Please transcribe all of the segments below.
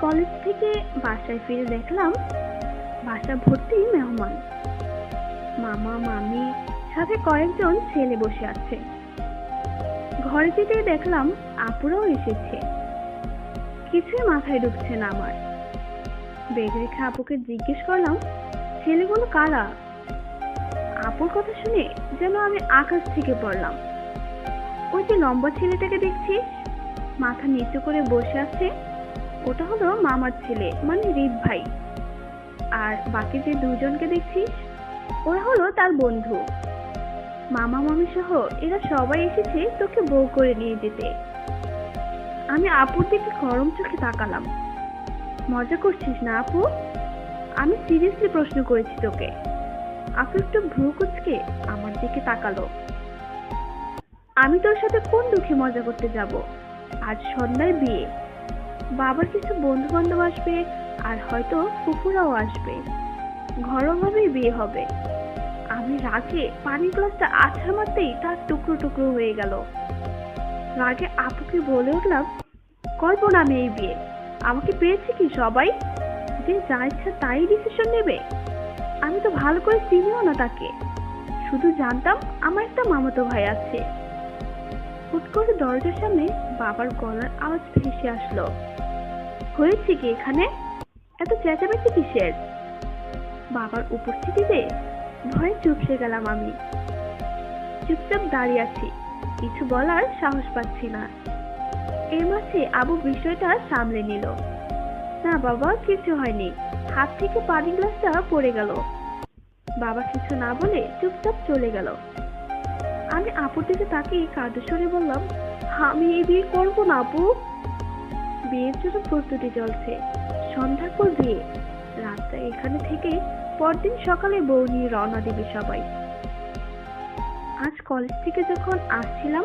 College থেকে বাসায় ফিরে দেখলাম বাসা ভর্তি মেহমান। মামা, মামি, সাথে কয়েকজন ছেলে বসে আছে। ঘরে যেতে দেখলাম আপুরাও এসেছে। কিছুই মাথায় ঢুকছে না আমার। বেগ রেখে আপুকে জিজ্ঞেস করলাম, ছেলেগুলো কারা? আপুর কথা শুনে যেন আমি আকাশ থেকে পড়লাম। ওই যে লম্বা ছেলেটাকে দেখছিস? মাথা নিচু করে বসে আছে ওটা হলো মামার ছেলে মানে রিদ ভাই। আর বাকি যে দুজনকে দেখছিস, ওরা হলো তার বন্ধু। মামা, মামি সহ এরা সবাই এসেছে তোকে বউ করে নিয়ে যেতে। আমি আপুর দিকে গরম চোখে তাকালাম। মজা করছিস না আপু? আমি সিরিয়াসলি প্রশ্ন করেছি তোকে। আপু একটু ভ্রু কুচকে আমার দিকে তাকালো। আমি তোর সাথে কোন দুঃখে মজা করতে যাব? আজ সন্ধ্যায় বিয়ে। বাবার কিছু বন্ধু বান্ধব আসবে আর হয়তো ফুফুরাও আসবে। ঘরোয়াভাবেই বিয়ে হবে। আমি রাগে পানির গ্লাসটা আছাড় মারতেই তার টুকরো টুকরো হয়ে গেল। রাগে আপুকে বলে উঠলাম করব না আমি এই বিয়ে। আমাকে পেয়েছে কি সবাই? যে যা ইচ্ছা তাই ডিসিশন নেবে। আমি তো ভালো করে চিনিও না তাকে। শুধু জানতাম আমার একটা মামাতো ভাই আছে। হুট করে দরজার সামনে বাবার গলার আওয়াজ ভেসে আসলো। হয়েছে কি এখানে? এত চেঁচামেচি কিসের? বাবার উপস্থিতিতে ভয়ে চুপসে গেলাম আমি। চুপচাপ দাঁড়িয়ে আছি, কিছু বলার সাহস পাচ্ছি না। এর মাঝে আবু বিষয়টা সামলে নিল। না বাবা, কিছু হয়নি। হাত থেকে পানি গ্লাসটা পড়ে গেল। বাবা কিছু না বলে চুপচাপ চলে গেল। আমি আপুর দিকে তাকিয়ে কাঁদো বললাম, আমি এই বিয়ে করব না আপু? বিয়ের জন্য প্রস্তুতি চলছে। সন্ধ্যার পর বিয়ে। রাতটা এখানে থেকে পরদিন সকালে বউ নিয়ে রওনা দেবে সবাই। আজ কলেজ থেকে যখন আসছিলাম,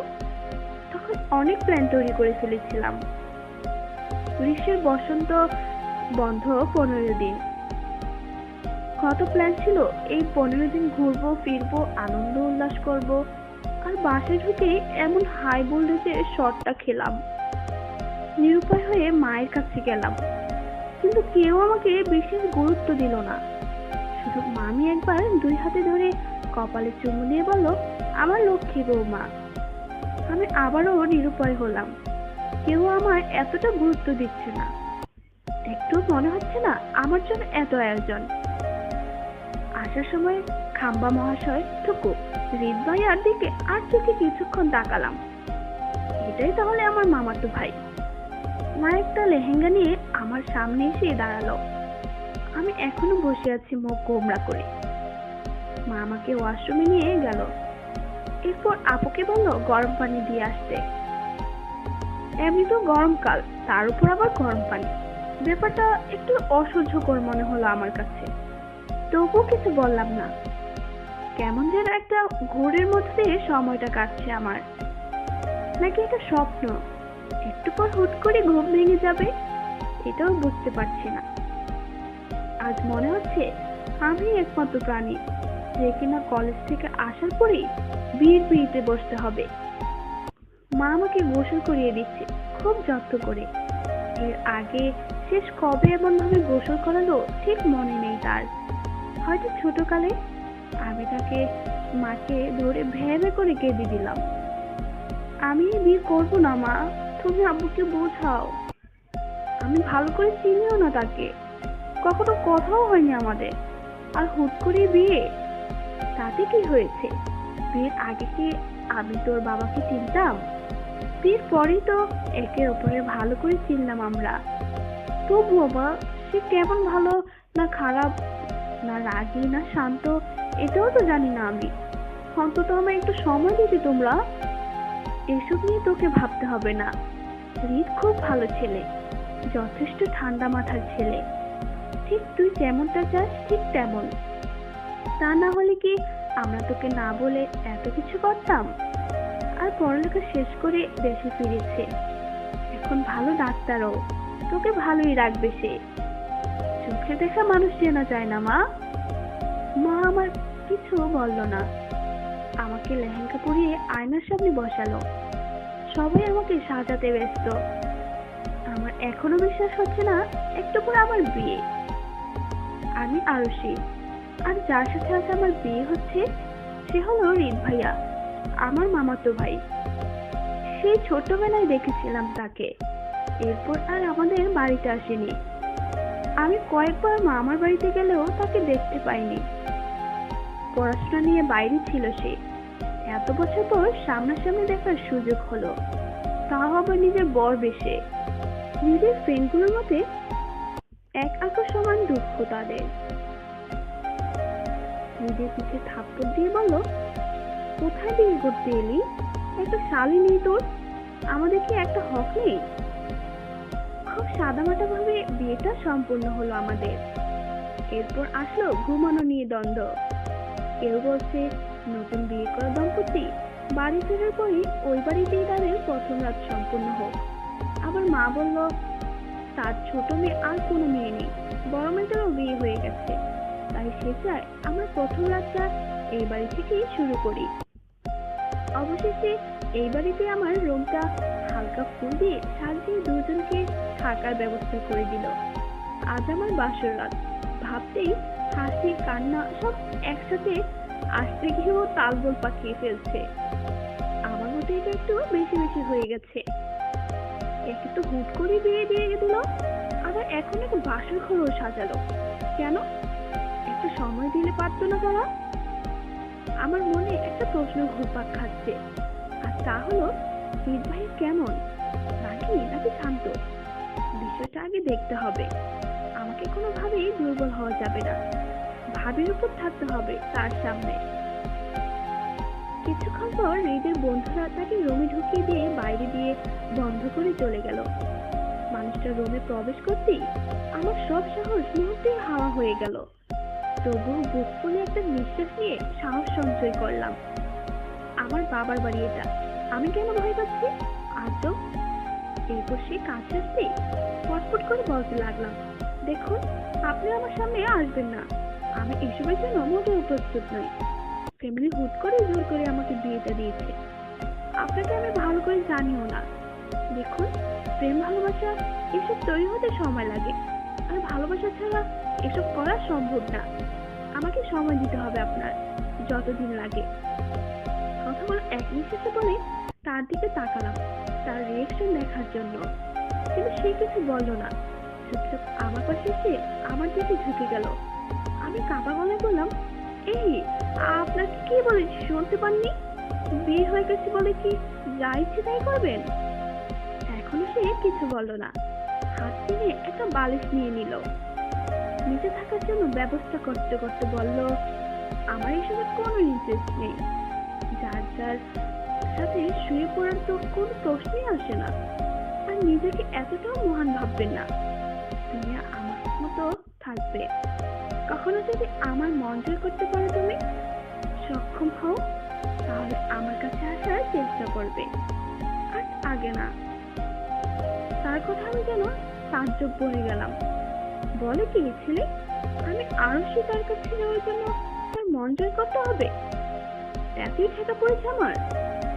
তখন অনেক প্ল্যান তৈরি করে ফেলেছিলাম। গ্রীষ্মের বসন্ত বন্ধ পনেরো দিন। কত প্ল্যান ছিল? এই পনেরো দিন ঘুরবো, ফিরবো, আনন্দ উল্লাস করব। আর বাসে ঢুকে এমন হাই ভোল্টেজে শটটা খেলাম। নিরুপায় হয়ে মায়ের কাছে গেলাম কিন্তু কেউ আমাকে বিশেষ গুরুত্ব দিল না। শুধু মামি একবার দুই হাতে ধরে কপালে চুমু দিয়ে বলল, আমার লক্ষ্মী বৌমা। আমি আবারও নিরুপায় হলাম। কেউ আমার এতটা গুরুত্ব দিচ্ছে না। একটু মনে হচ্ছে না আমার জন্য এত আয়োজন। আসার সময় খাম্বা মহাশয় টুকু রিদ ভাইয়ার দিকে আর চোখে কিছুক্ষণ তাকালাম। এটাই তাহলে আমার মামাতো ভাই। মা একটা লেহেঙ্গা নিয়ে আমার সামনে এসে দাঁড়াল। আমি এখনও বসে আছি মুখ গোমরা করে। মা আমাকে ওয়াশরুমে নিয়ে গেল। এরপর আপুকে বলল, গরম পানি দিয়ে আসতে। এমনি তো গরমকাল তার উপর আবার গরম পানি। ব্যাপারটা একটু অসহ্যকর মনে হলো আমার কাছে। তবুও কিছু বললাম না। কেমন যেন একটা ঘোরের মধ্যে সময়টা কাটছে আমার। নাকি এটা স্বপ্ন? একটু পর হুট করে ঘুম ভেঙে যাবে, এটাও বুঝতে পারছি না। আজ মনে হচ্ছে আমি একমাত্র প্রাণী, যে কিনা কলেজ থেকে আসার পরেই বিয়ের পিড়িতে বসতে হবে। মা আমাকে গোসল করিয়ে দিচ্ছে, খুব যত্ন করে। এর আগে শেষ কবে এমন ভাবে গোসল করালো ঠিক মনে নেই তার। হয়তো ছোটকালে আমি তাকে মাকে ধরে ভেবে করে কেঁদে দিলাম। আমি বিয়ে করব না মা। তুমি আব্বুকে বোঝাও। আমি ভালো করে চিনিও না তাকে। কখনো কথাও হয়নি আমাদের। আর হুট করে বিয়ে। তাতে কি হয়েছে? বিয়ের আগে কি আমি তোর বাবাকে চিনতাম? বিয়ের পরেই তো একে অপরের ভালো করে চিনলাম আমরা। তবু বাবা সে কেমন ভালো না খারাপ না রাগী না শান্ত, এটাও তো জানি না আমি। অন্তত আমায় একটু সময় দিতে তোমরা। এসব নিয়ে তোকে ভাবতে হবে না। রিত খুব ভালো ছেলে, যথেষ্ট ঠান্ডা মাথার ছেলে। ঠিক তুই যেমনটা চাস, ঠিক তেমন। তা না হলে কি আমরা তোকে না বলে এত কিছু করতাম? আর পড়ালেখা শেষ করে দেশে ফিরেছে। এখন ভালো ডাক্তারও, তোকে ভালোই রাখবে সে। চোখে দেখা মানুষ চেনা যায় না, মা। মা আমার কিছু বলল না। আমাকে লেহেঙ্গা পরিয়ে আয়নার সামনে বসালো। সবাই আমাকে সাজাতে ব্যস্ত। আমার এখনও বিশ্বাস হচ্ছে না, একটু পরে আমার বিয়ে। আমি আরুষি আর যার সাথে আজ আমার বিয়ে হচ্ছে, সে হলো রিত ভাইয়া, আমার মামাতো ভাই। সেই ছোটবেলায় দেখেছিলাম তাকে। এরপর আর আমাদের বাড়িতে আসেনি। আমি কয়েকবার মামার বাড়িতে গেলেও তাকে দেখতে পাইনি। পড়াশোনা নিয়ে বাইরে ছিল সে। এত বছর পর সামনাসামনি দেখার সুযোগ হলো। তাও আবার নিজের বর বেশে। নিজের ফ্রেন্ডগুলোর মতে এক আকাশ সমান দুঃখ তাদের। নিজের পিঠে থাপ্পড় দিয়ে বলল, কোথায় বিয়ে করতে এলি? একটা শালি নেই তোর? আমাদের কি একটা হক নেই? খুব সাদামাটা ভাবে বিয়েটা সম্পূর্ণ হলো আমাদের। এরপর আসলো ঘুমানো নিয়ে দ্বন্দ্ব। কেউ বলছে নতুন বিয়ে করা দম্পতি, বাড়ি ফেরার পরে ওই বাড়িতেই তাদের প্রথম রাত সম্পূর্ণ হোক। আবার মা বলল, তার ছোট মেয়ে আর কোনো মেয়ে নেই বড় মেয়েটারও বিয়ে হয়ে গেছে। তাই সে চায় আমরা প্রথম রাতটা এই বাড়ি থেকেই শুরু করি। অবশেষে এই বাড়িতে আমার রুমটা হালকা ফুল দিয়ে সাজিয়ে দুজনকে থাকার ব্যবস্থা করে দিল। আজ আমার বাসর রাত। ভাবতেই হাসি, কান্না সব একসাথে আসতে গিয়েও তালগোল পাকিয়ে ফেলছে। আমার মতে এটা একটু বেশি বেশি হয়ে গেছে। একে তো হুট করে বিয়ে দিয়ে দিল আবার এখন একটু বাসর ঘরও সাজালো। কেন? একটু সময় দিলে পারতো না তারা। আমার মনে একটা প্রশ্ন ঘুরপাক খাচ্ছে। আর তা হলো ভাই কেমন? নাকি নাকি শান্ত? বিষয়টা আগে দেখতে হবে। আমাকে কোনোভাবেই দুর্বল হওয়া যাবে না। ভাবির উপর থাকতে হবে তার সামনে। কিছুক্ষণ পর হৃদের বন্ধুরা তাকে রুমে ঢুকিয়ে দিয়ে বাইরে দিয়ে বন্ধ করে চলে গেল। মানুষটা রুমে প্রবেশ করতেই আমার সব সাহস মুহূর্তেই হাওয়া হয়ে গেল। তবুও বুক ফুলে একটা নিঃশ্বাস নিয়ে সাহস সঞ্চয় করলাম। আমার বাবার বাড়ি এটা। আমি কেন ভয় পাচ্ছি? আজও? এরপর সে কাছে আসতেই পটপট করে বলতে লাগলাম দেখুন, আপনি আমার সামনে আসবেন না। আমি এসবের জন্য মোটেও প্রস্তুত নই। ফ্যামিলি হুট করে জোর করে আমাকে বিয়েটা দিয়েছে। আপনাকে আমি ভালো করে জানিও না। দেখুন, প্রেম ভালোবাসা এসব তৈরি হতে সময় লাগে। আর ভালোবাসা ছাড়া এসব করা সম্ভব না। আমাকে সময় দিতে হবে আপনার, যতদিন লাগে। কথাগুলো এক নিঃশ্বাসে বলে তার দিকে তাকালাম, তার রিয়েকশন দেখার জন্য। কিন্তু সে কিছু বলল না। চুপচাপ আমার পাশে এসে আমার দিকে ঝুঁকে গেল। আমি কাপা গলায় বললাম, এই, আপনাকে কি বলেছি শুনতে পাননি? বিয়ে হয়ে গেছে বলে কি যা ইচ্ছে তাই করবেন? এখনও সে কিছু বলল না। হাত থেকে একটা বালিশ নিয়ে নিল। নিচে থাকার জন্য ব্যবস্থা করতে করতে বলল, আমার এসবে কোনো ইন্টারেস্ট নেই। যার যার সাথে শুয়ে পড়ার তো কোনো প্রশ্নই আসে না। আর নিজেকে এতটাও মহান ভাববেন না। থাকবে। কখনো যদি আমার মন জয় করতে পারো তুমি, সক্ষম হও, তাহলে আমার কাছে আসার চেষ্টা করবে। আর আগে না। তার কথা আমি যেন তাজ্জব বনে গেলাম। বলে কি, ছেলে? আমি আরও সে তার কাছে যাওয়ার জন্য তার মন জয় করতে হবে? এতই ঠেকা পড়েছে আমার।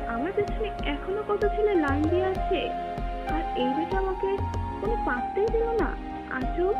আমার পেছনে এখনও কত ছেলে লাইন দিয়ে আছে। আর এই বেটা আমাকে কোনো পাত্তাই দিল না। আজও